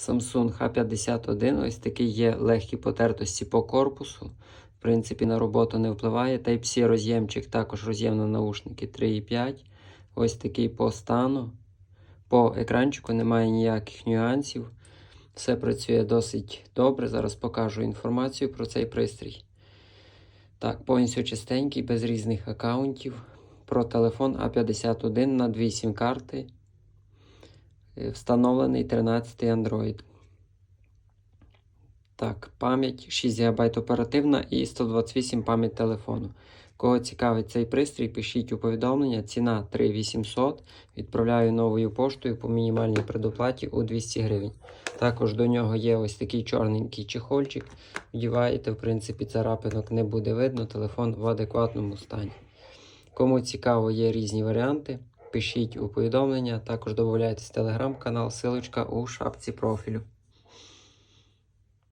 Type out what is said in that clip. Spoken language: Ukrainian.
Samsung H51. Ось такий є легкі потертості по корпусу. В принципі, на роботу не впливає. Type-C роз'ємчик, також роз'єм на наушники 3,5. Ось такий по стану. По екранчику немає ніяких нюансів. Все працює досить добре. Зараз покажу інформацію про цей пристрій. Так, повністю чистенький, без різних аккаунтів. Про телефон А51 на 2 сім карти. Е, Встановлений 13 Android. Так, пам'ять 6 ГБ оперативна і 128 пам'ять телефону. Кого цікавить цей пристрій, пишіть у повідомлення. Ціна 3800. Відправляю новою поштою по мінімальній предоплаті у 200 гривень. Також до нього є ось такий чорненький чехольчик. Вдіваєте, в принципі, царапинок не буде видно. Телефон в адекватному стані. Кому цікаво, є різні варіанти. Пишіть у повідомлення, також додайтесь телеграм-канал, силочка у шапці профілю.